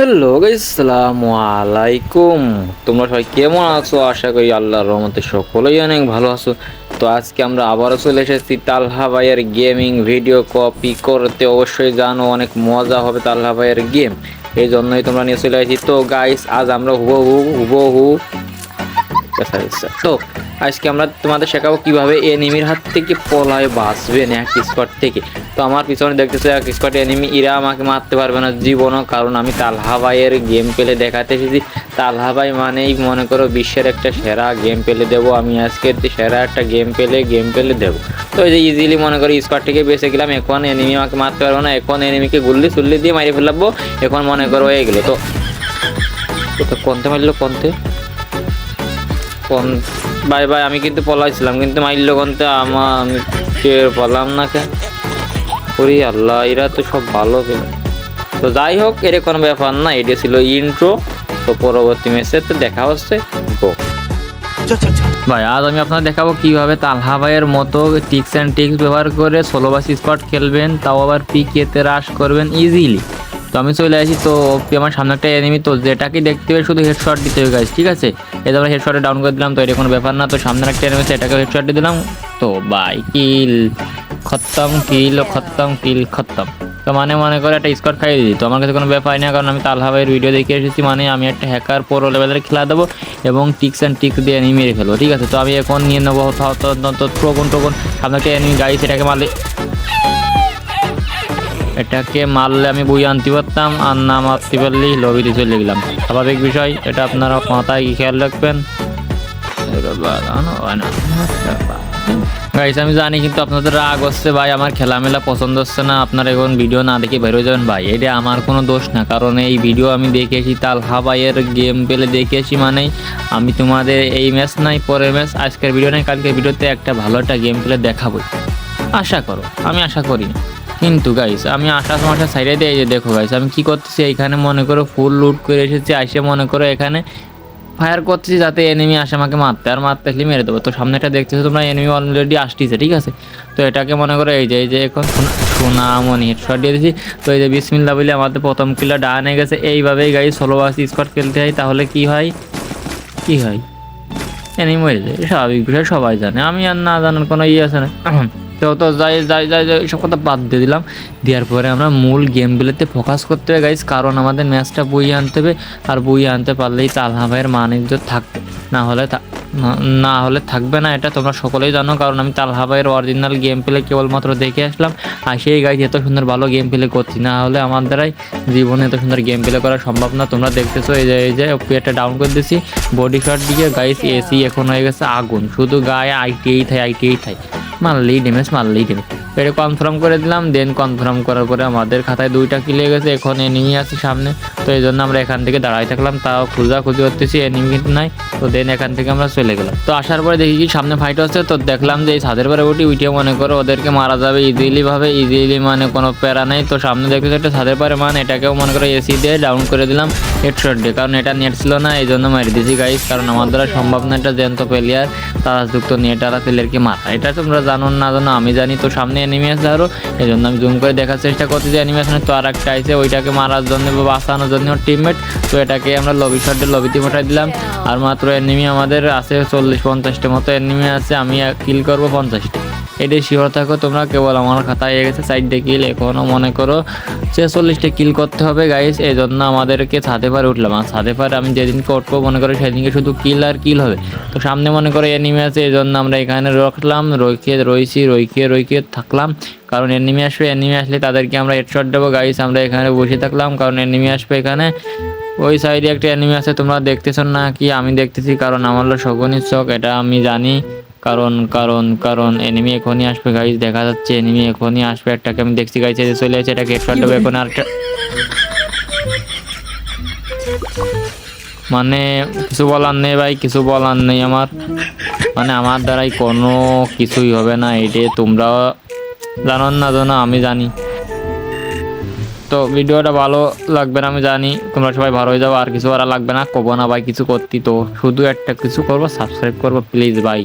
Hello আসসালামু আলাইকুম তোমরা সবাই কেমন আছো? আশা করি আল্লাহ রহমতে সকলেই অনেক ভালো আছো। তো আজকে আমরা আবারও চলে এসেছি তালহা ভাইয়ের গেমিং ভিডিও কপি করতে। অবশ্যই জানো, অনেক মজা হবে তালহা ভাইয়ের গেম এই জন্যই তোমরা নিয়ে চলে আসি। তো গাইস আজ আমরা হুবহু হুবহু তো আজকে আমরা তোমাদের শেখাবো কীভাবে এনিমির হাত থেকে পলায় বাঁচবেন এক স্কট থেকে তো আমার পিছনে দেখতেছো এক স্কট এনিমি ইরা আমাকে মারতে পারবে না জীবনও কারণ আমি তালহা ভাইয়ের গেম পেলে দেখাতে এসেছি তালহা ভাই মানেই মনে করো বিশ্বের একটা সেরা গেম পেলে দেবো আমি আজকে সেরা একটা গেম পেলে গেম পেলে দেবো তো এই যে ইজিলি মনে করো স্কট থেকে বেঁচে গেলাম এখন এনিমি আমাকে মারতে পারব না এখন এনিমিকে গুল্লি সুল্লি দিয়ে মারি ফেলাবো এখন মনে করো হয়ে গেলো তো কোনতে মারলো কোনতে কোন বাই বাই আমি কিন্তু পলাইছিলাম কিন্তু মাইল্য কন্তে আমার আমি টের পেলাম না কেন ওরে আল্লাহ এরা তো সব ভালো পেল তো যাই হোক এর কোনো ব্যাপার না এটা ছিল ইন্ট্রো তো পরবর্তী ম্যাচে তো দেখা হচ্ছে গো ভাই আজ আমি আপনাদের দেখাবো কীভাবে তালহা ভাইয়ের মতো টিক্স অ্যান্ড টিক্স ব্যবহার করে ষোলো বাস স্পট খেলবেন তাও আবার পিকেতে রাশ করবেন ইজিলি তো আমি চলে আসি তো ওপি আমার সামনে একটা এনিমি তো যেটাকে দেখতে হবে শুধু হেডশট দিতে হবে গাছ ঠিক আছে এই আমরা হেডশটে ডাউন করে দিলাম তো এটা কোনো ব্যাপার না তো সামনে একটা এনিমি এটাকে হেডশট দিয়ে দিলাম তো বাই কিল খত্তম কিল খত্তম কিল খত্তম তো মানে মনে করে একটা স্কোর খাইয়ে দিই তো আমার কাছে কোনো ব্যাপার না কারণ আমি তালহা ভাইয়ের ভিডিও দেখে এসেছি মানে আমি একটা হ্যাকার প্রো লেভেলের খেলা দেবো এবং টিক্স অ্যান্ড টিক্স দিয়ে এনিমি মেরে ফেলব ঠিক আছে তো আমি এখন নিয়ে নেব টোকন সামনে একটা এনিমি গাড়ি সেটাকে মারলে এটাকে মারলে আমি বই আনতে পারতাম, আর না মারতে পারলেই লবিতে চলে গেলাম। স্বাভাবিক বিষয়, এটা আপনারা মাথায় কি খেয়াল রাখবেন। গাইস আমি জানি কিন্তু আপনাদের রাগ হচ্ছে, ভাই, আমার খেলামেলা পছন্দ হচ্ছে না, আপনারা এখন ভিডিও না দেখে বেরোয় যাবেন, ভাই, এটা আমার কোনো দোষ না, কারণ এই ভিডিও আমি দেখেছি, তালহা ভাইয়ের গেম পেলে দেখেছি মানেই, আমি তোমাদের এই ম্যাচ নাই, পরের ম্যাচ আজকের ভিডিও নাই, কালকের ভিডিওতে একটা ভালো একটা গেম পেলে দেখাবো আশা করো, আমি আশা করি না। কিন্তু গাইস আমি আসার সময় সাইডে দিয়ে যে দেখো গাইস আমি কি করতেছি এখানে মনে করো ফুল লুট করে এসেছি আসে মনে করো এখানে ফায়ার করতেছি যাতে এনিমি আসে আমাকে মারতে, আর মারতে আসলে মেরে দেবো। তো সামনেটা দেখতেছো তোমরা এনিমি অলরেডি আসতেছে, ঠিক আছে? তো এটাকে মনে করো এই যে এই যে এখন সোনামণি হেডশট দিয়ে দিয়েছি তো এই যে বিসমিল্লা বলে আমাদের প্রথম কিলা ডানে গেছে। এইভাবেই গাই ষোলো বাস স্কট খেলতে হয়, তাহলে কি হয়? কি হয়? এনিমি মরে যায়, স্বাভাবিক বিষয়, সবাই জানে। আমি আর না জানার কোনো ইয়ে আছে না। তো যাই যাই যাই যাই, সব কথা বাদ দিয়ে দিলাম। দেওয়ার পরে আমরা মূল গেমগুলোতে ফোকাস করতে হবে গাইজ কারণ আমাদের ম্যাচটা বইয়ে আনতে হবে, আর বইয়ে আনতে পারলেই তালহা ভাইয়ের মানিজ্য থাকবে না হলে না- হলে থাকবে না, এটা তোমরা সকলেই জানো, কারণ আমি তালহা ভাইয়ের অরিজিনাল গেম প্লে কেবলমাত্র দেখে আসলাম। আর সেই গাইজ এত সুন্দর ভালো গেম প্লে করছি, না হলে আমার দ্বারাই জীবনে এত সুন্দর গেম প্লে করা সম্ভব না। তোমরা দেখতেছো, এই যে এই যে একটা ডাউন করে দিছি বডি শট দিয়ে গাইস এসি এখন হয়ে গেছে আগুন, শুধু গায়ে আইটিআই থাই আইটিআই থাই মারলেই ড্যামেজ মারলেই ড্যামেজ এটা কনফার্ম করে দিলাম দেন কনফার্ম করার পরে আমাদের খাতায় দুইটা কিলে গেছে, এখন এনিমি আছে সামনে। তো এই জন্য আমরা এখান থেকে দাঁড়াই থাকলাম, তাও খুঁজা খুঁজি করতেছি এনিমি কিন্তু নাই। তো দেন এখান থেকে আমরা চলে গেলাম। তো আসার পরে দেখি কি সামনে ফাইট হচ্ছে, তো দেখলাম যে এই ছাদের পরে উঠি উঠে মনে করো ওদেরকে মারা যাবে ইজিলি ভাবে ইজিলি মানে কোনো প্যারা নেই। তো সামনে দেখতেছি একটা ছাদের পরে মানে এটাকেও মনে করো এসি দিয়ে ডাউন করে দিলাম হেডশট দিয়ে। কারণ এটা নেট ছিল না, এই জন্য মারি দিয়েছি গাইস কারণ আমার দ্বারা সম্ভব না এটা জ্যান্ত প্লেয়ার তারাযুক্ত নেট আর প্লেয়ারকে মারা। এটা তোমরা জানো না জানো, আমি জানি, তো সামনে আছে আরও এই জন্য আমি জুম করে দেখার চেষ্টা করছি যে অ্যানিমেশনে তো আর একটা আইসে ওইটাকে মারার জন্য বা বাঁচানোর জন্য টিমমেট তো এটাকে আমরা লবি শটে লবিতে পাঠাই দিলাম। আর মাত্র এনিমি আমাদের আছে, চল্লিশ পঞ্চাশটা মতো এনিমি আছে। আমি কিল করব পঞ্চাশটা। এটাই শিওর থাকো, তোমরা কেবল আমার খাতায় গেছে সাইডে কিল এখনও মনে করো ছেচল্লিশটা কিল করতে হবে গাইস এই জন্য আমাদেরকে ছাদে পারে উঠলাম। আর ছাদে পারে আমি যেদিনকে উঠবো মনে করো সেদিনকে শুধু কিল আর কিল হবে। তো সামনে মনে করো এনিমি আছে এই জন্য আমরা এখানে রাখলাম, রইকে রইছি, রইকে রইকে থাকলাম। কারণ এনিমি আসবে এনিমি আসলে তাদেরকে আমরা হেডশট দেবো গাইস আমরা এখানে বসে থাকলাম। কারণ এনিমি আসবে এখানে। ওই সাইডে একটা এনিমি আছে, তোমরা দেখতেছো না কি? আমি দেখতেছি, কারণ আমার হলো শগুনির চোখ এটা আমি জানি। কারণ কারণ কারণ এনিমি এখনই আসবে গাইজ দেখা যাচ্ছে এনিমি এখনই আসবে, একটাকে আমি দেখছি গাইস এই যে চলে আসছে এটাকে হেডশট দেবো এখন, আরেকটা মানে কিছু বলার নেই ভাই, কিছু বলার নেই আমার। মানে আমার দ্বারাই কোনো কিছুই হবে না এটাই তোমরাও জানো না জানো, আমি জানি। তো ভিডিওটা ভালো লাগবে না, আমি জানি, তোমরা সবাই ভালো হয়ে যাব আর কিছু করা লাগবে না, কবো না ভাই, কিছু করতি তো। শুধু একটা কিছু করব সাবস্ক্রাইব করব প্লিজ ভাই